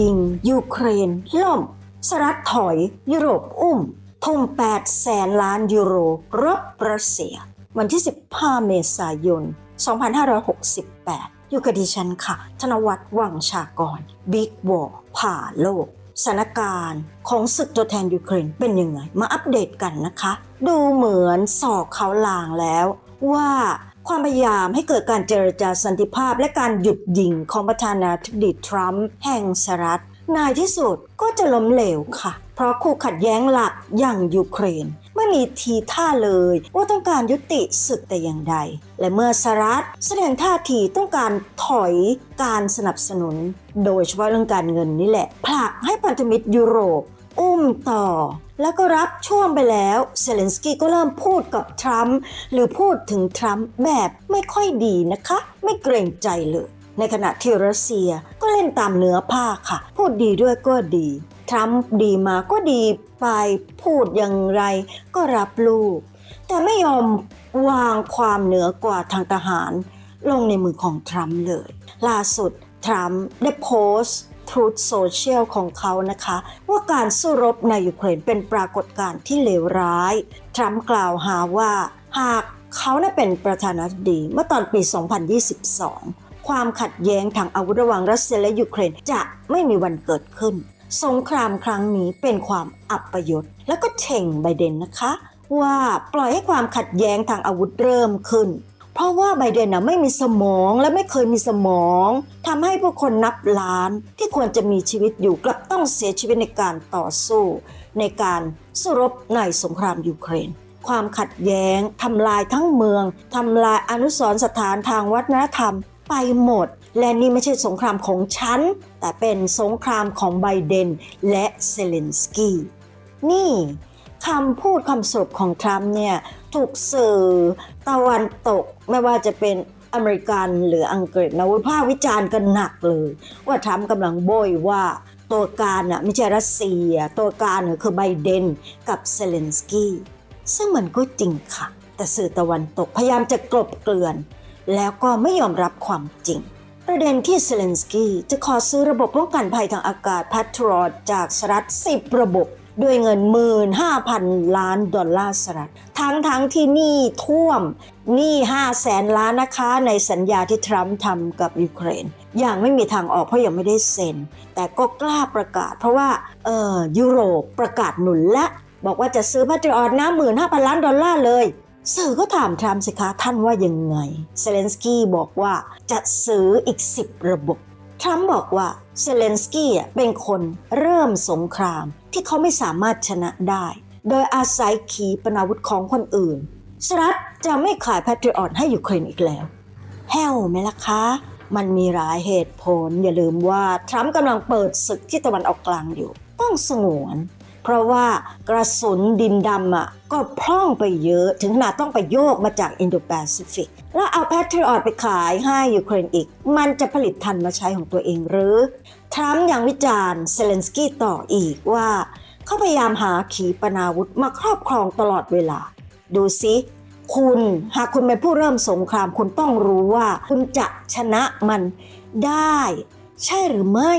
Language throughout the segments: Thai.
ยิง ยูเครน ล่มสหรัฐถอย ยุโรปอุ้มทุ่ม8แสนล้านยูโรรบรัสเซีย วันที่ 15 เมษายน 2568 อยู่กับดิฉันค่ะ ธนวัฒน์วังชากร บิ๊กวอร์ผ่าโลกสถานการณ์ของศึกตัวแทนยูเครนเป็นยังไง มาอัปเดตกันนะคะ ดูเหมือนสอกเขาลางแล้วว่า ความพยายามให้เกิดการเจรจาสันติภาพ และการหยุดยิงของประธานาธิบดีทรัมป์แห่งสหรัฐนายที่สุดก็จะล้มเหลวค่ะ เพราะคู่ขัดแย้งหลักอย่างยูเครนไม่มีทีท่าเลยว่าต้องการยุติศึกแต่อย่างใด และเมื่อสหรัฐแสดงท่าทีต้องการถอยการสนับสนุน โดยเฉพาะเรื่องการเงินนี่แหละผลักให้พันธมิตรยุโรป อุ้มต่อ แล้วก็รับช่วงไปแล้วเซเลนสกี้ก็เริ่มพูดกับทรัมป์หรือพูดถึงทรัมป์แบบไม่ค่อยดีนะคะ ไม่เกรงใจเลย ในขณะที่รัสเซียก็เล่นตามเนื้อผ้าค่ะ พูดดีด้วยก็ดีทรัมป์ดีมาก็ดีไปพูดอย่างไรก็รับลูก แต่ไม่ยอมวางความเหนือกว่าทางทหาร ลงในมือของทรัมป์เลย ล่าสุดทรัมป์ได้โพสต์ Truth Social ของเขานะคะ ว่าการสู้รบในยูเครนเป็นปรากฏการณ์ที่เลวร้าย ทรัมป์กล่าวหาว่าหากเขาได้เป็นประธานาธิบดีเมื่อตอนปี 2022 ความขัดแย้งทางอาวุธระหว่างรัสเซียและยูเครนจะไม่มีวันเกิดขึ้น สงครามครั้งนี้เป็นความอับปยศแล้วก็เช่งไบเดนนะคะ ว่าปล่อยให้ความขัดแย้งทางอาวุธเริ่มขึ้น เพราะว่าไบเดนนะไม่มีสมองและไม่เคยมีสมองทำให้ผู้คนนับล้านที่ควรจะมีชีวิตอยู่กลับต้องเสียชีวิตในการต่อสู้ ในการสู้รบในสงครามยูเครน ความขัดแย้งทำลายทั้งเมืองทำลายอนุสรณ์สถานทางวัฒนธรรมไปหมด และนี่ไม่ใช่สงครามของฉัน แต่เป็นสงครามของไบเดนและเซเลนสกี้นี่ คำพูดคำสรุปของทรัมป์เนี่ยถูกสื่อตะวันตกไม่ว่าจะเป็นอเมริกันหรืออังกฤษนะวิพากษ์วิจารณ์กันหนักเลย ว่าทรัมป์กำลังโบยว่าตัวการน่ะไม่ใช่รัสเซีย ตัวการน่ะคือไบเดนกับเซเลนสกี้ซึ่งมันก็จริงค่ะ แต่สื่อตะวันตกพยายามจะกลบเกลื่อน แล้วก็ไม่ยอมรับความจริง ประเด็นที่เซเลนสกี้จะขอซื้อระบบป้องกันภัยทางอากาศพัทรอดจากสหรัฐ10 ระบบ ด้วยเงิน 15,000 ล้านดอลลาร์สหรัฐ ทั้งทั้งที่หนี้ท่วมหนี้5แสนล้านนะคะในสัญญาที่ทรัมป์ทำกับยูเครน อย่างไม่มีทางออกเพราะยังไม่ได้เซ็น แต่ก็กล้าประกาศเพราะว่าเออยุโรปประกาศหนุนและบอกว่าจะซื้อพัทรออดนะ15,000ล้านดอลลาร์เลย สื่อก็ถามทรัมป์สิคะท่านว่ายังไง เซเลนสกี้บอกว่าจะซื้ออีก 10 ระบบ ทรัมป์บอกว่าเซเลนสกี้เป็นคนเริ่มสงคราม ที่เขาไม่สามารถชนะได้ โดยอาศัยขีปนาวุธของคนอื่นสหรัฐจะไม่ขายแพทริออตให้ยูเครนอีกแล้วแห้วไหมล่ะคะ มันมีหลายเหตุผล อย่าลืมว่า ทรัมป์กำลังเปิดศึกที่ตะวันออกกลางอยู่ ต้องสงวน เพราะว่ากระสุนดินดำอะก็พร่องไปเยอะ ถึงขนาดต้องไปโยกมาจากอินโดแปซิฟิกแล้วเอาแพทริออตไปขายให้ยูเครนอีก มันจะผลิตทันมาใช้ของตัวเองหรือ ทรัมป์ยังวิจารณ์เซเลนสกี้ต่ออีกว่า เขาพยายามหาขีปนาวุธมาครอบครองตลอดเวลา ดูสิคุณหากคุณเป็นผู้เริ่มสงครามคุณต้องรู้ว่า คุณจะชนะมันได้ ใช่หรือไม่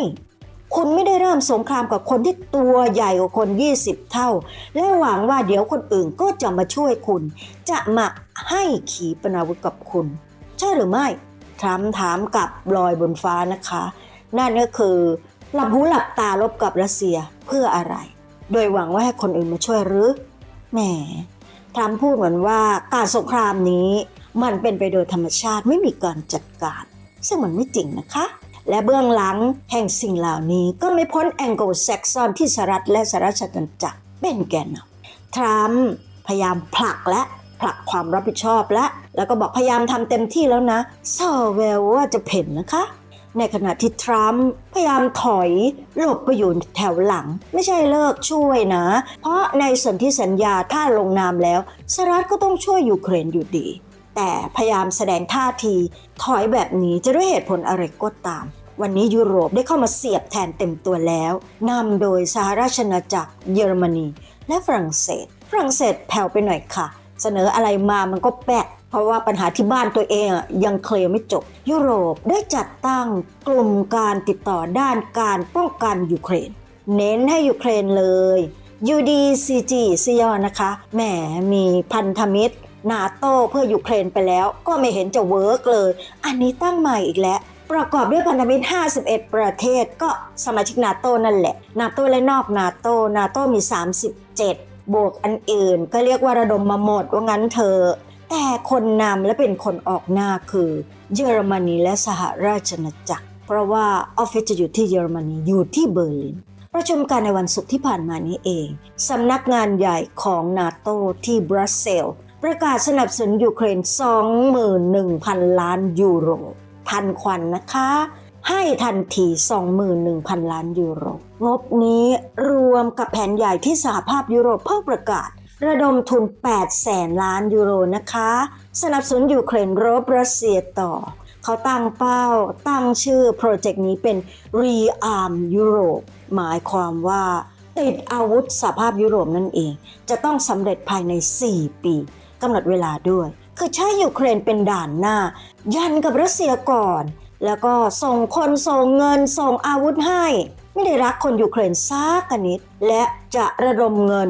คุณไม่ได้เริ่มสงครามกับคนที่ตัวใหญ่กว่าคน 20 เท่า และหวังว่าเดี๋ยวคนอื่นก็จะมาช่วยคุณ จะมาให้ขีปนาวุธกับคุณ ใช่หรือไม่ทรัมป์ถามกับลอยบนฟ้านะคะ นั่นก็คือหลับหูหลับตาลบกับรัสเซียเพื่ออะไร โดยหวังว่าให้คนอื่นมาช่วยหรือแหมทรัมป์พูดเหมือนว่าการสงครามนี้มันเป็นไปโดยธรรมชาติไม่มีการจัดการ ซึ่งมันไม่จริงนะคะ และเบื้องหลังแห่งสิ่งเหล่านี้ก็ไม่พ้นแองโกลแซกซอนที่สหรัฐและสหราชอาณาจักรเป็นแกนนำทรัมป์พยายามผลักและผลักความรับผิดชอบและ แล้วก็บอกพยายามทำเต็มที่แล้วนะซอแววว่าจะเพ่นนะคะ ในขณะที่ทรัมป์พยายามถอยหลบไปอยู่แถวหลัง ไม่ใช่เลิกช่วยนะ เพราะในสนธิสัญญาถ้าลงนามแล้วสหรัฐก็ต้องช่วยยูเครนอยู่ดี แต่พยายามแสดงท่าทีถอยแบบนี้จะด้วยเหตุผลอะไรก็ตาม วันนี้ยุโรปได้เข้ามาเสียบแทนเต็มตัวแล้วนำโดยสหราชอาณาจักรเยอรมนี และฝรั่งเศส ฝรั่งเศสแผ่วไปหน่อยค่ะ เสนออะไรมามันก็แปะเพราะว่าปัญหาที่บ้านตัวเองยังเคลียร์ไม่จบ ยุโรปได้จัดตั้งกลุ่มการติดต่อด้านการป้องกันยูเครน เน้นให้ยูเครนเลย UDCG ซีย่อนะคะแหมมีพันธมิตร นาโต้เพื่อยูเครนไปแล้วก็ไม่เห็นจะเวิร์กเลย อันนี้ตั้งใหม่อีกแล้ว ประกอบด้วยพันธมิตร 51 ประเทศก็สมาชิกนาโต้นั่นแหละ นาโต้และนอกนาโต้นาโต้มี 37 บวกอันอื่น ก็เรียกว่าระดมมาหมดว่างั้นเถอแต่คนนำและเป็นคนออกหน้าคือ เยอรมนีและสหราชอาณาจักร เพราะว่าออฟฟิศจะอยู่ที่เยอรมนีอยู่ที่เบอร์ลินประชุมกันในวันศุกร์ที่ผ่านมานี้เอง สำนักงานใหญ่ของนาโตที่บรัสเซลส์ ประกาศสนับสนุนยูเครน 21,000 ล้านยูโร ทันควันนะคะ ให้ทันที 21,000 ล้านยูโร งบนี้รวมกับแผนใหญ่ที่สหภาพยุโรปเพิ่งประกาศ ระดมทุน 8 แสนล้านยูโรนะคะ สนับสนุนยูเครนรบรัสเซียต่อ เขาตั้งเป้าตั้งชื่อโปรเจกต์นี้เป็น Rearm Europe หมายความว่าติดอาวุธสหภาพยุโรปนั่นเอง จะต้องสำเร็จภายใน 4 ปี กำหนดเวลาด้วย คือใช้ยูเครนเป็นด่านหน้า ยันกับรัสเซียก่อน แล้วก็ส่งคนส่งเงินส่งอาวุธให้ ไม่ได้รักคนยูเครนซักนิด และจะระดมเงิน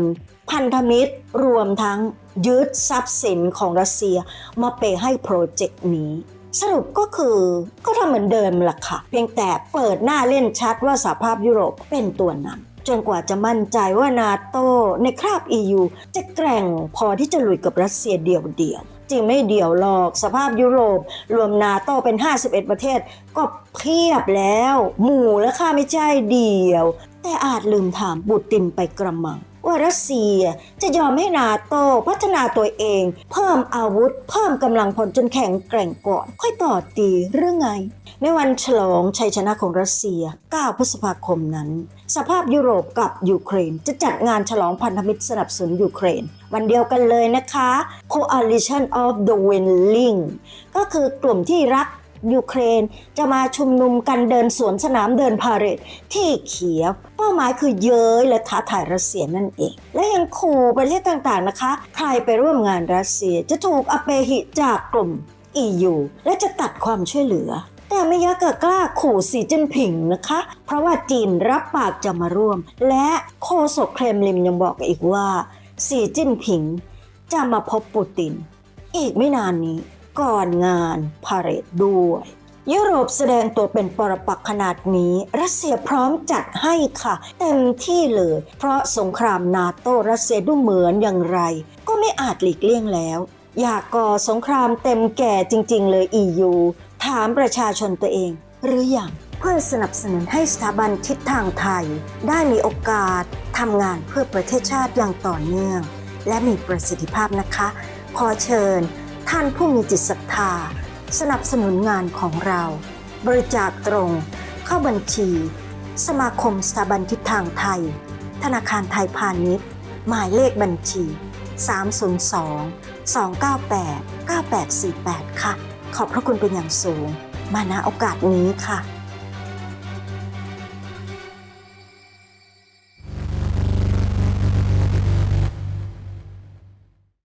พันธมิตรรวมทั้งยึดทรัพย์สินของรัสเซียมาเปย์ให้โปรเจกต์นี้ สรุปก็คือก็ทำเหมือนเดิมล่ะค่ะ เพียงแต่เปิดหน้าเล่นชัดว่าสหภาพยุโรปเป็นตัวนำ จนกว่าจะมั่นใจว่านาโตในคราบ EU จะแกร่งพอที่จะลุยกับรัสเซียเดี่ยวๆจริงไม่เดี่ยวหรอกสภาพยุโรป รวมนาโตเป็น 51 ประเทศ ก็เพียบแล้ว หมู่และค่าไม่ใช่เดี่ยว แต่อาจลืมถามบุตินไปกระมัง ว่ารัสเซียจะยอมให้นาโตพัฒนาตัวเอง เพิ่มอาวุธ เพิ่มกำลังพลจนแข็งแกร่งก่อน ค่อยต่อตีเรื่องไง ในวันฉลองชัยชนะของรัสเซีย 9 พฤษภาคมนั้น สภาพยุโรปกับยูเครน จะจัดงานฉลองพันธมิตรสนับสนุนยูเครน วันเดียวกันเลยนะคะ Coalition of the Willing ก็คือกลุ่มที่รัก ยูเครน จะมาชุมนุมกันเดินสวนสนามเดินพาเหรดที่เขียว เป้าหมายคือเย้ยและท้าทายรัสเซียนั่นเอง และยังขู่ประเทศต่างๆนะคะ ใครไปร่วมงานรัสเซียจะถูกอเปหิจากกลุ่ม EU และจะตัดความช่วยเหลือแต่ไม่ยักกะกล้าขู่สีจิ้นผิงนะคะ เพราะว่าจีนรับปากจะมาร่วม และโฆษกเครมลินยังบอกอีกว่าสีจิ้นผิงจะมาพบปูติน อีกไม่นานนี้ ก่อนงานพาเรดด้วย ยุโรปแสดงตัวเป็นปรปักขนาดนี้ รัสเซียพร้อมจัดให้ค่ะ เต็มที่เลย เพราะสงครามนาโตรัสเซียดูเหมือนอย่างไร ก็ไม่อาจหลีกเลี่ยงแล้ว อยากก่อสงครามเต็มแก่จริง ๆ เลย EU ถามประชาชนตัวเอง หรืออยังเพื่อสนับสนุนให้สถาบันทิศทางไทย ได้มีโอกาสทำงานเพื่อประเทศชาติอย่างต่อเนื่อง และมีประสิทธิภาพนะคะ ขอเชิญ ท่านผู้มีจิตศรัทธา สนับสนุนงานของเรา บริจาคตรง เข้าบัญชี สมาคมสถาบันทิศทางไทย ธนาคารไทยพาณิชย์ หมายเลขบัญชี 302 298 9848 ค่ะ ขอบพระคุณเป็นอย่างสูง มาณโอกาสนี้ค่ะ